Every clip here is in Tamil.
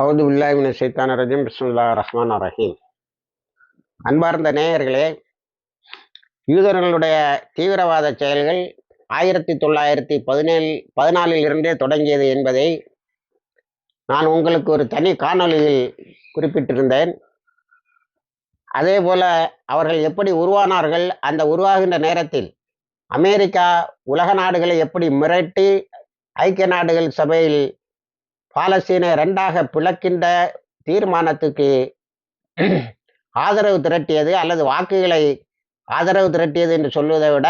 அவுது உல்லாவின சைத்தான ரஜம். பிஸ்முல்லா ரஹ்மான் ரஹீம். அன்பார்ந்த நேயர்களே யூதர்களுடைய தீவிரவாத செயல்கள் ஆயிரத்தி தொள்ளாயிரத்தி பதினேழு பதினாலில் இருந்தே தொடங்கியது என்பதை நான் உங்களுக்கு ஒரு தனி காணொளியில் குறிப்பிட்டிருந்தேன். அதே போல அவர்கள் எப்படி உருவானார்கள் அந்த உருவாகின்ற நேரத்தில் அமெரிக்கா உலக நாடுகளை எப்படி மிரட்டி ஐக்கிய நாடுகள் சபையில் பாலஸ்தீனை ரெண்டாக பிளக்கின்ற தீர்மானத்துக்கு ஆதரவு திரட்டியது அல்லது வாக்குகளை ஆதரவு திரட்டியது என்று சொல்வதை விட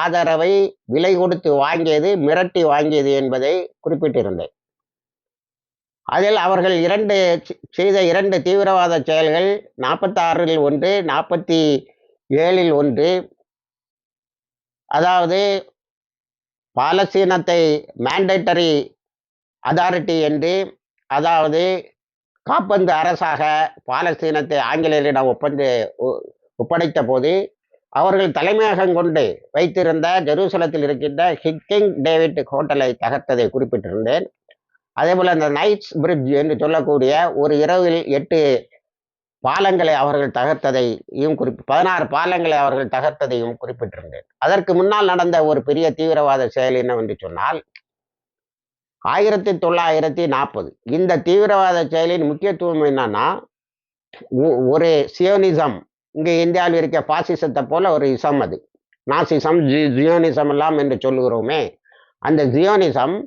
ஆதரவை விலை கொடுத்து வாங்கியது மிரட்டி வாங்கியது என்பதை குறிப்பிட்டிருந்தேன். அதில் அவர்கள் இரண்டு செய்த இரண்டு தீவிரவாத செயல்கள் நாற்பத்தாறில் ஒன்று நாற்பத்தி ஏழில் ஒன்று. அதாவது பாலஸ்தீனத்தை மேண்டேட்டரி அதாரிட்டி என்று அதாவது காப்பந்து அரசாக பாலஸ்தீனத்தை ஆங்கிலேயரிடம் ஒப்பந்து ஒப்படைத்த போது அவர்கள் தலைமையகம் கொண்டு வைத்திருந்த ஜெருசலத்தில் இருக்கின்ற ஹிக்கிங் டேவிட் ஹோட்டலை தகர்த்ததை குறிப்பிட்டிருந்தேன். அதே போல் அந்த நைட்ஸ் பிரிட்ஜ் என்று சொல்லக்கூடிய ஒரு இரவில் எட்டு பாலங்களை அவர்கள் தகர்த்ததையும் குறிப்பி பதினாறு பாலங்களை அவர்கள் தகர்த்ததையும் குறிப்பிட்டிருந்தேன். அதற்கு முன்னால் நடந்த ஒரு பெரிய தீவிரவாத செயல் என்னவென்று சொன்னால் ஆயிரத்தி தொள்ளாயிரத்தி நாற்பது. இந்த தீவிரவாத செயலின் முக்கியத்துவம் என்னன்னா ஒரு சியோனிசம். இங்கே இந்தியாவில் இருக்க பாசிசத்தை போல ஒரு இசம் அது. நாசிசம் ஜி ஜியோனிசம் எல்லாம் என்று சொல்லுகிறோமே. அந்த ஜியோனிசம்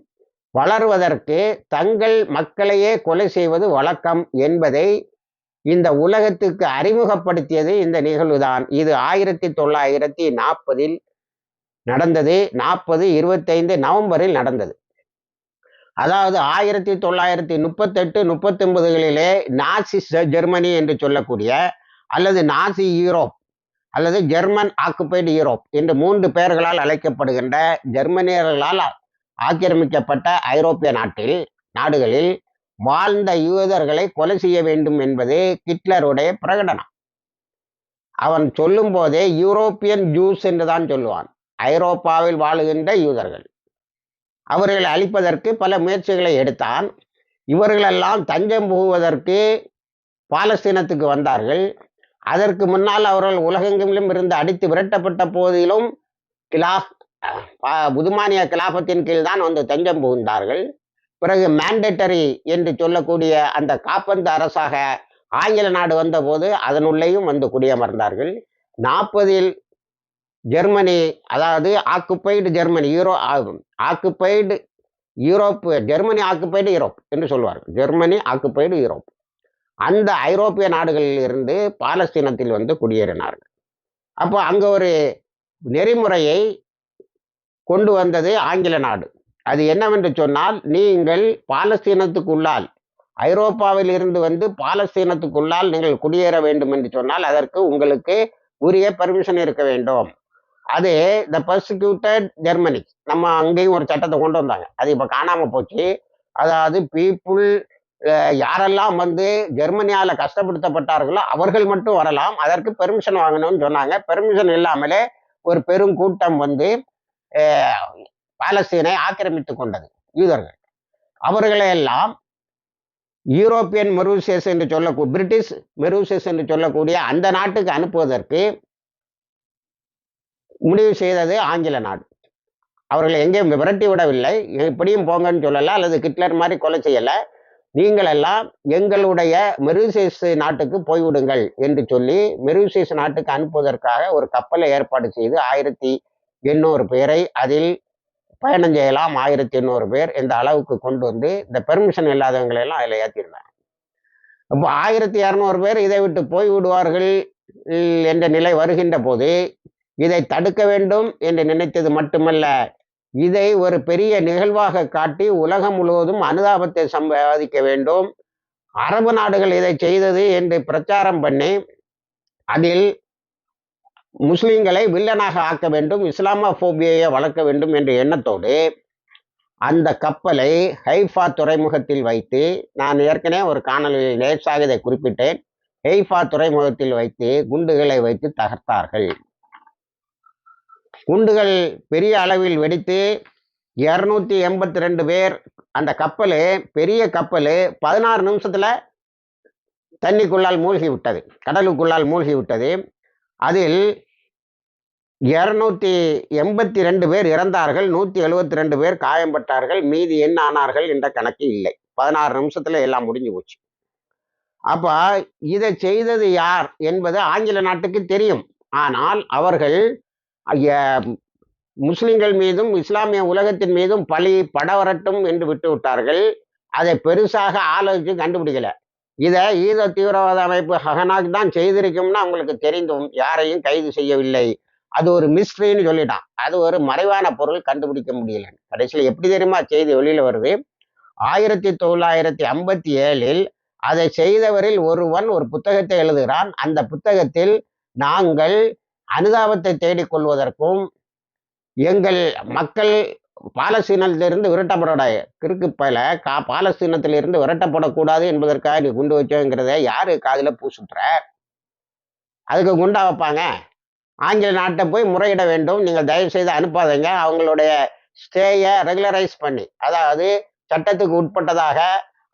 வளர்வதற்கு தங்கள் மக்களையே கொலை செய்வது வழக்கம் என்பதை இந்த உலகத்துக்கு அறிமுகப்படுத்தியது இந்த நிகழ்வுதான். இது ஆயிரத்தி தொள்ளாயிரத்தி நாற்பதில் நடந்தது. நாற்பது இருபத்தைந்து நவம்பரில் நடந்தது. அதாவது ஆயிரத்தி தொள்ளாயிரத்தி முப்பத்தெட்டு முப்பத்தி ஒன்பதுகளிலே நாசி ஜெர்மனி என்று சொல்லக்கூடிய அல்லது நாசி யூரோப் அல்லது ஜெர்மன் ஆக்குபைடு யூரோப் என்று மூன்று பெயர்களால் அழைக்கப்படுகின்ற ஜெர்மனியர்களால் ஆக்கிரமிக்கப்பட்ட ஐரோப்பிய நாட்டில் நாடுகளில் வாழ்ந்த யூதர்களை கொலை செய்ய வேண்டும் என்பது ஹிட்லருடைய பிரகடனம். அவன் சொல்லும் போதே யூரோப்பியன் ஜூஸ் என்று தான் சொல்லுவான். ஐரோப்பாவில் வாழுகின்ற யூதர்கள். அவர்களை அழிப்பதற்கு பல முயற்சிகளை எடுத்தான். இவர்களெல்லாம் தஞ்சம் புகுவதற்கு பாலஸ்தீனத்துக்கு வந்தார்கள். அதற்கு முன்னால் அவர்கள் உலகெங்கிலும் இருந்து அடித்து விரட்டப்பட்ட போதிலும் கிலாஃப் புதுமானிய கிலாபத்தின் கீழ் தான் வந்து தஞ்சம் புகுந்தார்கள். பிறகு மேண்டேட்டரி என்று சொல்லக்கூடிய அந்த காப்பந்து அரசாக ஆங்கில நாடு வந்தபோது அதனுள்ளேயும் வந்து குடியமர்ந்தார்கள். நாற்பதில் ஜெர்மனி அதாவது occupied Germany Euro occupied Europe Germany occupied Europe என்று சொல்வார்கள். Germany occupied Europe. அந்த ஐரோப்பிய நாடுகளில் இருந்து பாலஸ்தீனத்தில் வந்து குடியேறினார்கள். அப்போ அங்கே ஒரு நெறிமுறையை கொண்டு வந்தது ஆங்கில நாடு. அது என்னவென்று சொன்னால் நீங்கள் பாலஸ்தீனத்துக்குள்ளால் ஐரோப்பாவில் இருந்து வந்து பாலஸ்தீனத்துக்குள்ளால் நீங்கள் குடியேற வேண்டும் என்று சொன்னால் அதற்கு உங்களுக்கு உரிய பர்மிஷன் இருக்க வேண்டும். அது த பர்சிக்யூட்டட் ஜெர்மனி நம்ம அங்கேயும் ஒரு சட்டத்தை கொண்டு வந்தாங்க. அது இப்போ காணாமல் போச்சு. அதாவது பீப்புள் யாரெல்லாம் வந்து ஜெர்மனியால் கஷ்டப்படுத்தப்பட்டார்களோ அவர்கள் மட்டும் வரலாம். அதற்கு பெர்மிஷன் வாங்கணும்னு சொன்னாங்க. பெர்மிஷன் இல்லாமலே ஒரு பெரும் கூட்டம் வந்து பாலஸ்தீனை ஆக்கிரமித்து கொண்டது. யூதர்கள். அவர்களை எல்லாம் யூரோப்பியன் மெரூசியஸ் என்று சொல்லக்கூடிய பிரிட்டிஷ் மெரூசியஸ் என்று சொல்லக்கூடிய அந்த நாட்டுக்கு அனுப்புவதற்கு முடிவு செய்தது ஆங்கில நாடு. அவர்களை எங்கேயும் விரட்டி விடவில்லை. எப்படியும் போங்கன்னு சொல்லலை அல்லது கிட்லர் மாதிரி கொலை செய்யலை. நீங்களெல்லாம் எங்களுடைய மெருசேஸ் நாட்டுக்கு போய்விடுங்கள் என்று சொல்லி மெருசேஸ் நாட்டுக்கு அனுப்புவதற்காக ஒரு கப்பலை ஏற்பாடு செய்து ஆயிரத்தி எண்ணூறு பேரை அதில் பயணம் செய்யலாம் ஆயிரத்தி எண்ணூறு பேர் இந்த அளவுக்கு கொண்டு வந்து இந்த பெர்மிஷன் இல்லாதவங்களெல்லாம் அதில் ஏற்றிருந்தாங்க அப்போ ஆயிரத்தி இரநூறு பேர் இதை விட்டு போய் விடுவார்கள் என்ற நிலை வருகின்ற போது இதை தடுக்க வேண்டும் என்று நினைத்தது மட்டுமல்ல இதை ஒரு பெரிய நிகழ்வாக காட்டி உலகம் முழுவதும் அனுதாபத்தை சம்பாதிக்க வேண்டும். அரபு நாடுகள் இதை செய்தது என்று பிரச்சாரம் பண்ணி அதில் முஸ்லீம்களை வில்லனாக ஆக்க வேண்டும் இஸ்லாமோபியை வளர்க்க வேண்டும் என்ற எண்ணத்தோடு அந்த கப்பலை ஹைஃபா துறைமுகத்தில் வைத்து நான் ஏற்கனவே ஒரு காணொலியில் நேர்சாக இதை குறிப்பிட்டேன். ஹெய்ஃபா துறைமுகத்தில் வைத்து குண்டுகளை வைத்து தகர்த்தார்கள். குண்டுகள் பெரிய அளவில் வெடித்து இரநூத்தி எண்பத்தி ரெண்டு பேர் அந்த கப்பல் பெரிய கப்பல் பதினாறு நிமிஷத்துல தண்ணிக்குள்ளால் மூழ்கி விட்டது கடலுக்குள்ளால் மூழ்கி விட்டது அதில் இருநூத்தி எண்பத்தி ரெண்டு பேர் இறந்தார்கள் நூற்றி எழுபத்தி ரெண்டு பேர் காயம்பட்டார்கள் மீதி என்ன ஆனார்கள் என்ற கணக்கு இல்லை. பதினாறு நிமிஷத்தில் எல்லாம் முடிஞ்சு போச்சு. அப்போ இதை செய்தது யார் என்பது ஆங்கில நாட்டுக்கு தெரியும். ஆனால் அவர்கள் முஸ்லிம்கள் மீதும் இஸ்லாமிய உலகத்தின் மீதும் பழி படவரட்டும் என்று விட்டு விட்டார்கள் அதை பெருசாக ஆலோசித்து கண்டுபிடிக்கல. இதை ஈத தீவிரவாத அமைப்பு ஹகனாக் தான் செய்திருக்கும்னு அவங்களுக்கு தெரிந்தும் யாரையும் கைது செய்யவில்லை. அது ஒரு மிஸ்ட்ரின்னு சொல்லிட்டான். அது ஒரு மறைவான பொருள் கண்டுபிடிக்க முடியல. கடைசியில் எப்படி தெரியுமா? செய்தி வெளியில் வருது. ஆயிரத்தி தொள்ளாயிரத்தி ஐம்பத்தி ஏழில் அதை செய்தவரில் ஒருவன் ஒரு புத்தகத்தை எழுதுகிறான். அந்த புத்தகத்தில் நாங்கள் அனுதாபத்தை தேடிக்கொள்வதற்கும் எங்கள் மக்கள் பாலஸ்தீனத்திலிருந்து விரட்டப்பட கிறுக்கு பல கா பாலஸ்தீனத்திலிருந்து விரட்டப்படக்கூடாது என்பதற்காக நீ குண்டு வச்சோங்கிறத யார் காதில் பூசுட்டுற அதுக்கு குண்டா வைப்பாங்க. ஆங்கில நாட்டை போய் முறையிட வேண்டும். நீங்கள் தயவு செய்து அனுப்பாதீங்க. அவங்களுடைய ஸ்டேயை ரெகுலரைஸ் பண்ணி அதாவது சட்டத்துக்கு உட்பட்டதாக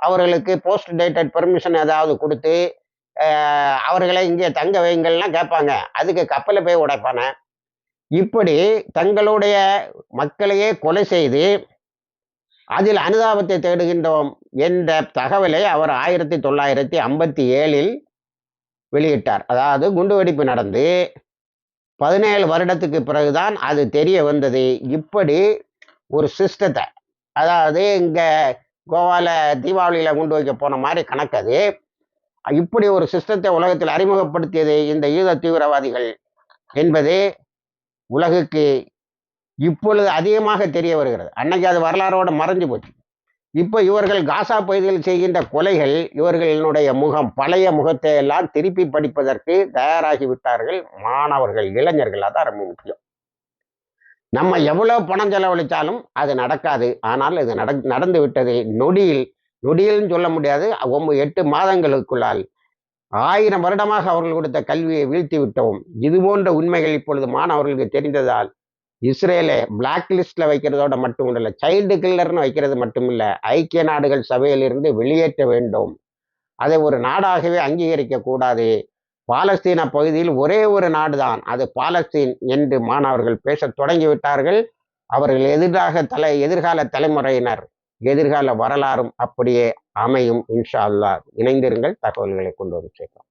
அவர்களுக்கு போஸ்ட் டேட்டட் பெர்மிஷன் ஏதாவது கொடுத்து அவர்களை இங்கே தங்க வைங்கள்லாம் கேட்பாங்க. அதுக்கு கப்பலை போய் உடைப்பான இப்படி தங்களுடைய மக்களையே கொலை செய்து அதில் அனுதாபத்தை தேடுகின்றோம் என்ற தகவலை அவர் ஆயிரத்தி தொள்ளாயிரத்தி ஐம்பத்தி ஏழில் வெளியிட்டார். அதாவது குண்டுவெடிப்பு நடந்து பதினேழு வருடத்துக்கு பிறகுதான் அது தெரிய வந்தது. இப்படி ஒரு சிஸ்டத்தை அதாவது இங்கே கோவாவில் தீபாவளியில் குண்டு வைக்க போன மாதிரி கணக்கு அது. இப்படி ஒரு சிஸ்டத்தை உலகத்தில் அறிமுகப்படுத்தியது இந்த ஈழ தீவிரவாதிகள் என்பது உலகுக்கு இப்பொழுது அதிகமாக தெரிய வருகிறது. அன்னைக்கு அது வரலாறோட மறைஞ்சு போச்சு. இப்போ இவர்கள் காசா பகுதியில் செய்கின்ற கொலைகள் இவர்களினுடைய முகம் பழைய முகத்தை எல்லாம் திருப்பி படிப்பதற்கு தயாராகி விட்டார்கள் மாணவர்கள் இளைஞர்கள். அதான் ரொம்ப முக்கியம். நம்ம எவ்வளவு பணம் செலவழித்தாலும் அது நடக்காது. ஆனால் இது நட நடந்து விட்டது நொடியில் நொடியில்னு சொல்ல முடியாது. ஒன்பது எட்டு மாதங்களுக்குள்ளால் ஆயிரம் வருடமாக அவர்கள் கொடுத்த கல்வியை வீழ்த்தி விட்டோம். இது போன்ற உண்மைகள் இப்பொழுது மாணவர்களுக்கு தெரிந்ததால் இஸ்ரேலை பிளாக் லிஸ்ட்ல வைக்கிறதோட மட்டும் இல்லை சைல்டு கில்லர்னு வைக்கிறது மட்டுமில்ல ஐக்கிய நாடுகள் சபையிலிருந்து வெளியேற்ற வேண்டும். அதை ஒரு நாடாகவே அங்கீகரிக்க கூடாது. பாலஸ்தீன பகுதியில் ஒரே ஒரு நாடுதான். அது பாலஸ்தீன் என்று மாணவர்கள் பேசத் தொடங்கிவிட்டார்கள் அவர்கள் எதிராக தலை எதிர்கால தலைமுறையினர். எதிர்கால வரலாறும் அப்படியே அமையும் இன்ஷா அல்லாஹ். இணைந்திருங்கள் தகவல்களை கொண்டு வந்து சேர்க்கலாம்.